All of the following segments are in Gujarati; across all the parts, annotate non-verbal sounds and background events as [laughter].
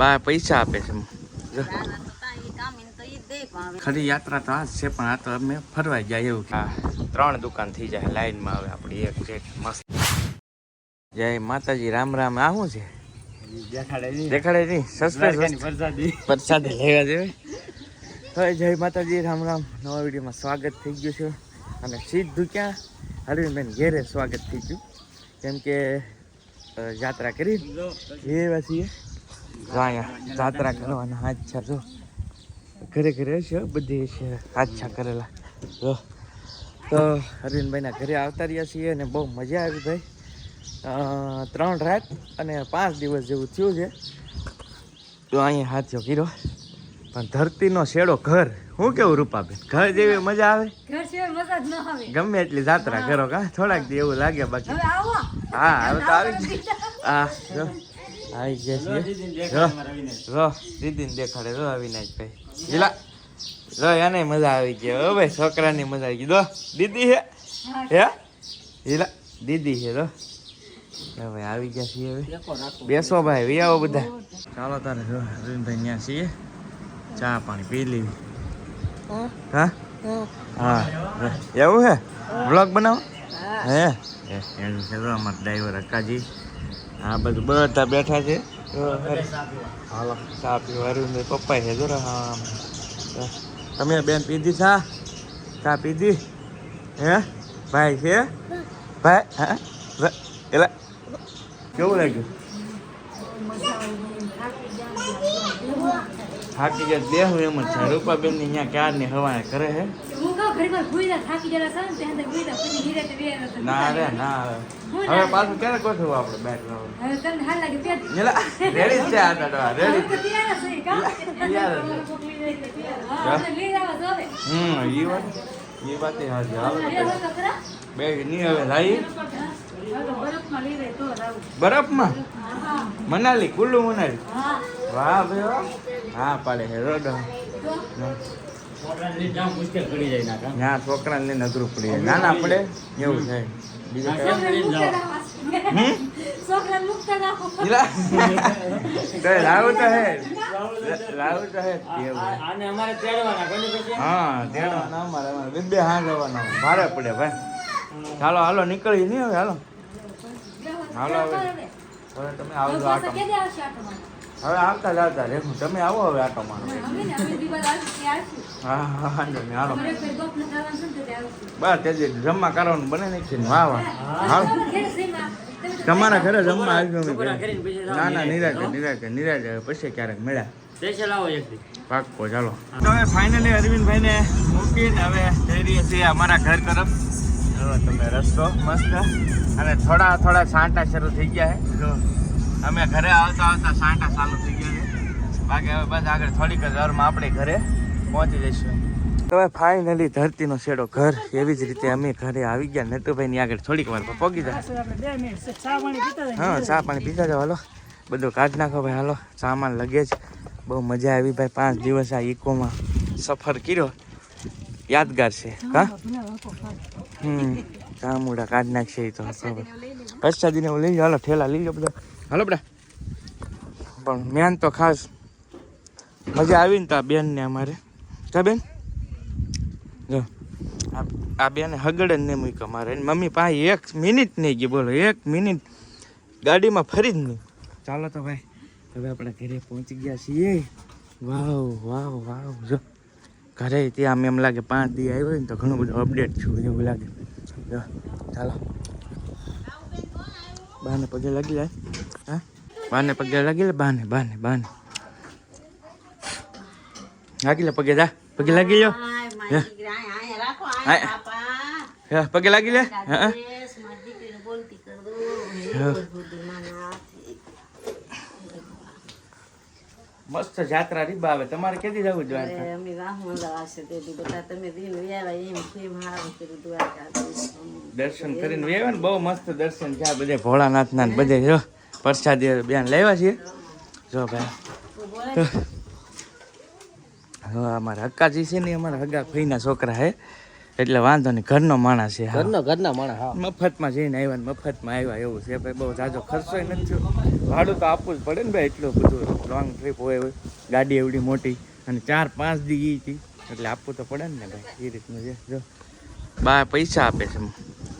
બા પૈસા આપે છે. ખરી યાત્રા તો આ છે પણ આ તો અમે ફરવા ગયા એવું હા ત્રણ દુકાન થઈ જાય લાઈનમાં આવે આપણી એક છે મસ્ત. જય માતાજી રામ રામ. આ શું છે? દેખાડે નહીં સસ્પેન્સ પ્રસાદી. લેવા જેવી? હવે જય માતાજી રામ રામ. નવા વિડીયોમાં સ્વાગત થઈ ગયું છે. અને સીધું ક્યાં? હરવીનબેન ઘેરે સ્વાગત થઈ ગયું. કેમ કે યાત્રા કરી. એવા છીએ. અહીંયા જાત્રા કરવાના હાથ જો. ઘરે ઘરે હશે બધી હશે હાથછા કરેલા. જો. તો અરવિંદભાઈના ઘરે આવતા રહ્યા છીએ અને બહુ મજા આવી ભાઈ. ત્રણ રાત અને પાંચ દિવસ જેવું થયું છે. તો અહીંયા હાથ્યો કીરો પણ ધરતીનો શેડો ઘર. હું કેવું રૂપાબેન? ઘર જેવી મજા આવે? ઘર સિવાય મજા જ ન આવે. ગમે એટલી જાત્રા કરો કા? થોડાક એવું લાગે બાકી. હા હવે તો આવી હા જો. આવી ગયા છે જો જો દીદીને દેખાડે જો અવિનાશભાઈ જીલા જો એને મજા આવી ગઈ હો ભાઈ છોકરાની મજા આવી ગઈ. દો દીદી હે? હે. જીલા દીદી છે જો હવે આવી ગયા છીએ હવે. બેસો ભાઈ વી આવો બધા. ચાલો તારે જો અરવિંદભાઈ ત્યાં છીએ. ચા પાણી પી લેવી હા. હા? એવું હે? બ્લોગ બનાવો? હે. એ એનું છે તો અમારા ડ્રાઈવર અક્કાજી આ બધું બધા બેઠા છે. હાલો ચા પીવા ને પપ્પા છે જો હા તમે બેન પીધી ચા? ચા પીધી? હે? ભાઈ છે? ભાઈ હા? એલા કેવું લાગ્યું? થાકી ગયા દેહ એમ જ છે. રૂપાબેનની અહીંયા ક્યારની હવાને કરે છે હું કહું ઘડી વાર ભૂઈ જા થાકી જરા સર ત્યાં તો ભૂઈ પછી ધીરે ધીરે ના રે. ના હવે પાછું ક્યારે ગોઠવું આપણે બેટ હવે તમને હાલ લાગે ત્યાં રેડી છે આ તો રેડી તો તૈયાર છે કા તૈયાર છે. લઈ જાય તો તૈયાર. હા આપણે લઈ જાવ હવે. હમ ઈ વાત ઈ વાત બે હવે લાઈ બરફમાં? મનાલી કુલ્લુ મનાલી? હા. વાહ ભાઈ હા પાડે હે રોડ. ના છોકરાને લઈને અઘરું પડી જાય. નાના પડે એવું થાય. બીજું કાંઈ? છોકરાને મુકતા ના હો. હમ? ઈલા તો હે. તો હે એવું. આને અમારે તેડવાના હા અમારે અમારે. બે બે હા જવાના ભારે પડે ભાઈ. ચાલો હાલો નીકળી નહીં હવે હાલો. હાલો હવે. તમે આવજો આટો હવે આવતા જ આવતા રેખું તમે આવો હવે આટો મારો ને. હા હા વાંધો નહીં હાલો. ન છે ને. બસ તે જે જમવા કરવાનું બને નહીં વાહ વાહ. હાલ. તમારા ઘરે જમવા આવી જાઓ ના ના નિરાજે નિરાજે હવે પછી ક્યારેક મળ્યા. પાક્કો ચાલો. હવે ફાઇનલી અરવિંદભાઈને મૂકીને હવે જઈ રહીએ છીએ અમારા ઘર તરફ. જો તમે રસ્તો મસ્ત. અને થોડા થોડા સાંટા શરૂ થઈ ગયા છે. જો અમે ઘરે આવતા આવતા સાંટા ચાલુ થઈ ગયા છે. બાકી હવે બસ આગળ થોડીક જ વારમાં આપણે ઘરે પહોંચી જઈશું. તો ફાઇનલી ધરતીનો શેડો ઘર એવી જ રીતે અમે ઘરે આવી ગયા. નટુભાઈની આગળ થોડીક વાર પહોંચી જાય. હા ચા પાણી પીતા જાવ હાલો. બધું કાઢ નાખો ભાઈ હાલો. સામાન લગેજ બહુ મજા આવી ભાઈ પાંચ દિવસ આ ઇકોમાં સફર કર્યો. યાદગાર છે હા હમ ચામુડા કાઢ નાખશે એ તો પ્રસાદીને એવું લઈ જાઓ હાલો ઠેલા લઈ જાઓ બધા. હાલો બડા પણ મેન તો ખાસ મજા આવી ને તો આ બેનને અમારે. કા બેન. જો. આ બેને હગડ જ નહીં મૂક્યો મારે. એની મમ્મી પાસે એક મિનિટ નહીં ગઈ બોલો એક મિનિટ ગાડીમાં ફરી જ નહીં. ચાલો તો ભાઈ હવે આપણે ઘરે પહોંચી ગયા છીએ. વાવ વાવ વાવ. જો. ઘરે ત્યાં આમ એમ લાગે પાંચ દી આવ્યો ને તો ઘણું બધું અપડેટ છું એવું લાગે. જો ચાલો. બાને પગે લાગી જાય. બાને પગે લાગી લે બાને બાને બાને લાગી લે પગે જા પગે લાગી લ્યો પગે લાગી લે હા મસ્ત જાત્રા રીબા આવે તમારે ક્યાંથી જવું દ્વારકા? અમે રાહ આવશે. તેથી બધા તમે દિન વ્યાવા એમ કેમ હારું કર્યું દ્વારકા દર્શન કરીને વેવે ને બહુ મસ્ત દર્શન થયા બધે ભોળાનાથના ને બધે જો. પ્રસાદી બેન લેવા છીએ જો ભાઈ. તો હવે અમારા હક્કાજી છે ને અમારા હગા ભાઈના છોકરા હે. એટલે વાંધો નહીં ઘરનો માણસ છે ઘરનો ઘરના માણસ હા. મફતમાં જઈને આવ્યા ને મફતમાં આવ્યા એવું છે ભાઈ બહુ જાજો ખર્ચો નથી થયો. ભાડું તો આપવું જ પડે ને ભાઈ એટલું બધું લોંગ ટ્રીપ હોય હોય ગાડી એવડી મોટી અને ચાર પાંચ દી ગઈ હતી. એટલે આપવું તો પડે ને ભાઈ એ રીતનું છે. જો. બા પૈસા આપે છે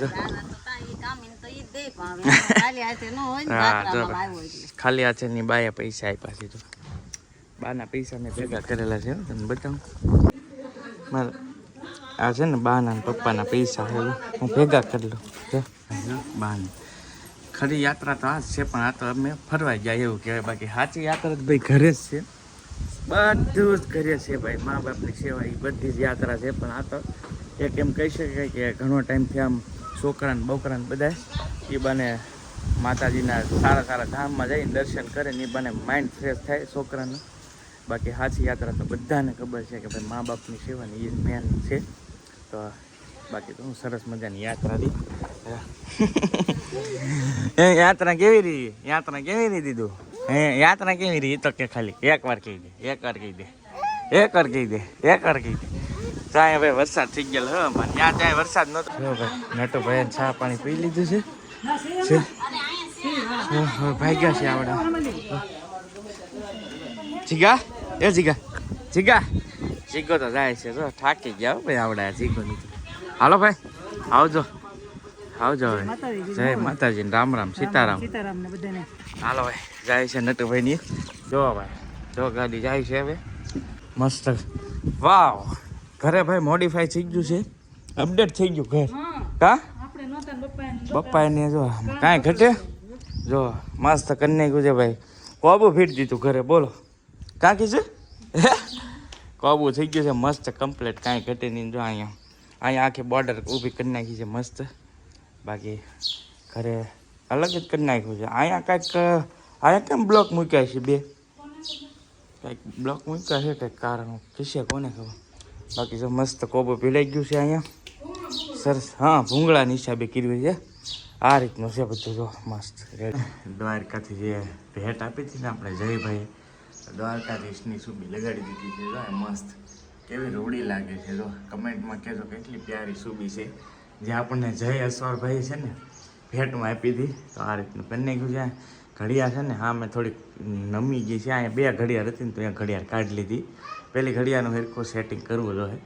જો. ખાલી હાથે ની બાએ પૈસા આપ્યા છે તો બાના પૈસા મેં ભેગા કરેલા છે તમને બતાવું. મારા આ છે ને બાના ને પપ્પાના પૈસા છે હું ભેગા કરી લઉં. બાને. ખરી યાત્રા તો આ છે પણ આ તો અમે ફરવા જાય એવું કહેવાય. બાકી સાચી યાત્રા તો ભાઈ ઘરે જ છે. બધું જ કરીએ છીએ ભાઈ. મા બાપની સેવા એ બધી જ યાત્રા છે પણ આ તો એક એમ કહી શકાય કે ઘણો ટાઈમથી આમ છોકરાને બકરાને બધા એ બને માતાજીના સારા સારા ધામમાં જઈને દર્શન કરે ને એ બને માઇન્ડ ફ્રેશ થાય છોકરાનું. બાકી સાચી યાત્રા તો બધાને ખબર છે કે ભાઈ મા બાપની સેવાની એ મેન છે. તો બાકી તો હું સરસ મજાની યાત્રા રહી યાત્રા કેવી રહી યાત્રા કેવી રહી દીધું? હે, યાત્રા કેવી રહી તો કે ખાલી એક વાર કહી દે, એક વાર કહી દે, એક વાર કહી દે, એક વાર કહી દે. ચાય હવે વરસાદ થઈ ગયેલો હો મને ત્યાં જાય વરસાદ નતો ભાઈ નટુ ભાઈ ચા પાણી પી લીધું છે. ભાઈ ભાગ્યા છે આવડા. જીગા? એ જીગા. જીગા? જીગો તો જાય છે જો થાકી ગયા હો ભાઈ આવડે જીગો ની હાલો ભાઈ. આવજો. આવજો હવે. જય માતાજી ને રામ રામ સીતારામ. હાલો ભાઈ જાય છે નટુભાઈ ની જો ભાઈ જો ગાડી જાય છે હવે. મસ્ત. વાવ. ઘરે ભાઈ મોડિફાઈ થઈ ગયું છે. અપડેટ થઈ ગયું ઘર. કા? પપ્પા ને જો, કાંઈ ઘટે? જો, મસ્ત કરી નાખ્યું છે ભાઈ. કોબું ફીટ દીધું ઘરે, બોલો. કાં કીધું [laughs] કોબું થઈ ગયું છે મસ્ત કમ્પ્લીટ કાંઈ ઘટે નહીં જો અહીંયા. અહીંયા આખી બોર્ડર ઊભી કરી નાખી છે મસ્ત. બાકી ઘરે અલગ જ કરી નાખ્યું છે. અહીંયા કાંઈક, અહીંયા કેમ બ્લોક મૂક્યા છે બે? કાંઈક બ્લોક મૂક્યા છે, કંઈક કારણ? કશે કોને ખબર? બાકી જો મસ્ત કોબો પીલાઈ ગયું છે અહીંયા. સરસ. હા, ભૂંગળાની હિસાબે કર્યું છે. આ રીતનું છે બધું જો, મસ્ત. દ્વારકાથી જે ભેટ આપી હતી ને આપણે જયભાઈ દ્વારકાધીશની સુબી લગાડી દીધી છે. જો મસ્ત. કેવી રૂડી લાગે છે. જો, કમેન્ટમાં કહેજો કેટલી પ્યારી સુબી છે. જે આપણને જય અસવારભાઈ છે ને, ભેટમાં આપી હતી, તો આ રીતનું પહેરી ગયું છે. ઘડિયાળ છે ને, હા, મેં થોડીક નમી ગઈ છે. અહીંયા બે ઘડિયાળ હતી ને, તો અહીંયા ઘડિયાળ કાઢી લીધી. પેલી ઘડિયાળનું હેરખું સેટિંગ કરવું જોઈએ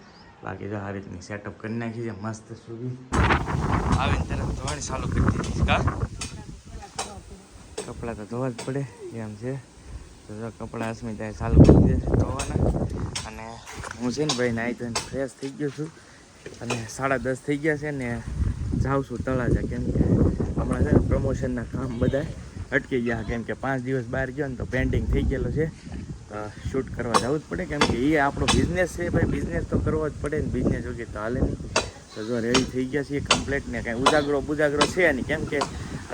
બાકી જો આ રીતની સેટઅપ કરી નાખી છે, મસ્ત સુધી આવીને તરત ધોવાની ચાલુ કરી દીધી કપડાં તો ધોવા જ પડે, એમ છે. કપડાં અસ્મિતાએ ચાલુ કરી દે ધોવાના. અને હું છે ને ભાઈ નાહી ધોઈને ફ્રેશ થઈ ગયો છું. અને સાડા દસ થઈ ગયા છે ને જાઉં છું તળાજા, કેમ કે હમણાં છે ને પ્રમોશનના કામ બધા અટકી ગયા. કેમ કે પાંચ દિવસ બહાર ગયો ને તો પેન્ડિંગ થઈ ગયેલો છે. શૂટ કરવા જવું જ પડે. કેમ કે એ આપણો બિઝનેસ છે ભાઈ. બિઝનેસ તો કરવો જ પડે ને બિઝનેસ વગર તો હાલે નહીં. તો જો રેડી થઈ ગયા છીએ કમ્પ્લેટ ને કાંઈ ઉજાગરો બુજાગરો છે નહીં. કેમ કે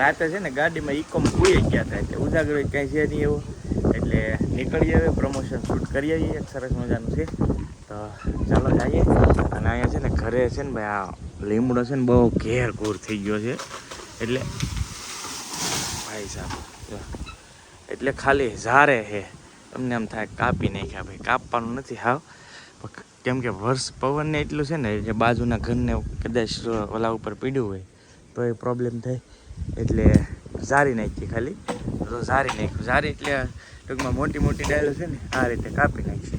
રાતે છે ને ગાડીમાં ઇકોમ ભૂઈ ગયા હતા એટલે ઉજાગરો કાંઈ છે નહીં એવો. એટલે નીકળીએ આવે પ્રમોશન શૂટ કરી આવીએ. એક સરસ મજાનું છે. તો ચાલો જઈએ. અને અહીંયા છે ને ઘરે છે ને ભાઈ આ લીમડો છે ને બહુ ઘેર ઘૂર થઈ ગયો છે. એટલે ભાઈ સાહેબ. એટલે ખાલી ઝારે છે. તમને એમ થાય કાપી નાખ્યા ભાઈ, કાપવાનું નથી હાવ. કેમ કે વર્ષ પવનને એટલું છે ને, જે બાજુના ઘરને કદાચ ઓલા ઉપર પીડ્યું હોય, તો એ પ્રોબ્લેમ થાય. એટલે ઝારી નાખી ખાલી. તો ઝારી નાખ્યું. ઝારી એટલે ટૂંકમાં મોટી મોટી ડાયલો છે ને, આ રીતે કાપી નાખી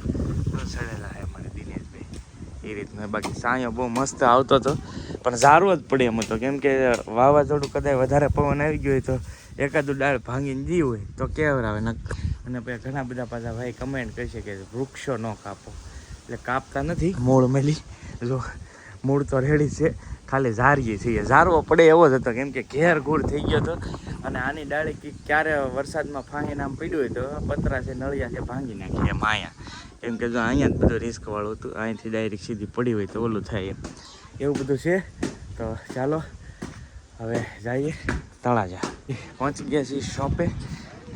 તો સડેલા હે મારે દિનેશભાઈ. એ રીતનું. બાકી સાંયો બહુ મસ્ત આવતો હતો. પણ ઝારવો જ પડે એમ હતો. કેમ કે વાવાઝોડું કદાચ વધારે પવન આવી ગયો હોય તો એકાદું ડાળ ભાંગીને દી હોય, તો કેવરાવે. ન અને પછી ઘણા બધા પાછા ભાઈ કમેન્ટ કરી શકે કે વૃક્ષો ન કાપો. એટલે કાપતા નથી. મૂળ મેલી. જો, મૂળ તો રેડી છે. ખાલી ઝારીએ છીએ. ઝારવો પડે એવો જ હતો, કેમ કે ઘેર ઘૂર થઈ ગયો હતો. અને આની ડાળી ક્યારે વરસાદમાં ફાંગીને આમ પડ્યું હોય તો પતરા છે, નળિયા છે, ભાંગી નાખીએ એમ અહીંયા કેમ કે જો અહીંયા જ બધું રિસ્કવાળું હતું, અહીંથી ડાયરેક્ટ સીધી પડી હોય તો ઓલું થાય એમ. એવું બધું છે. તો ચાલો, હવે જઈએ. તળાજા. પહોંચી ગયા છીએ શોપે.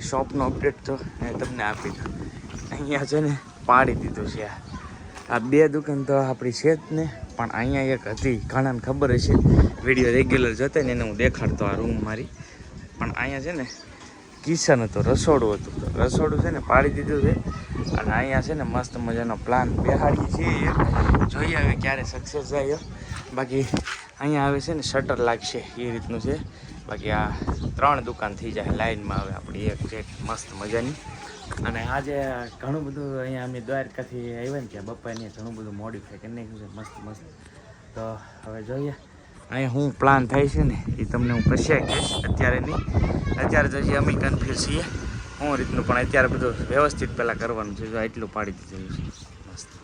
શોપનો અપડેટ તો તમને આપી દઉં અહીંયા છે ને પાડી દીધું છે આ. બે દુકાન તો આપણી છે જ ને, પણ અહીંયા એક હતી. ઘણાને ખબર હશે. વીડિયો રેગ્યુલર જોતા ને, એને હું દેખાડતો આ રૂમ મારી. પણ અહીંયા છે ને, કિચન હતું, રસોડું હતું. રસોડું છે ને પાડી દીધું છે. અને અહીંયા છે ને મસ્ત મજાનો પ્લાન બેહાડીએ છીએ જોઈએ હવે ક્યારે સક્સેસ જાય બાકી અહીંયા આવે છે ને શટર લાગશે, એ રીતનું છે. બાકી આ ત્રણ દુકાન થઈ જાય લાઈનમાં આવે આપણી એક છે મસ્ત મજાની. અને આજે ઘણું બધું અહીંયા અમે દ્વારકાથી આવ્યા ને ત્યાં બપ્પાને ઘણું બધું મોડિફાઈ કરી નાખ્યું છે મસ્ત મસ્ત. તો હવે જોઈએ. અહીંયા હું પ્લાન થાય છે ને એ તમને હું પછી કહીશ. અત્યારે નહીં. અત્યારે તો હજી અમે કન્ફ્યુઝ છીએ. હું રીતનું પણ અત્યારે બધું વ્યવસ્થિત પહેલાં કરવાનું છે જો એટલું પાડી દીધેલું છે. મસ્ત.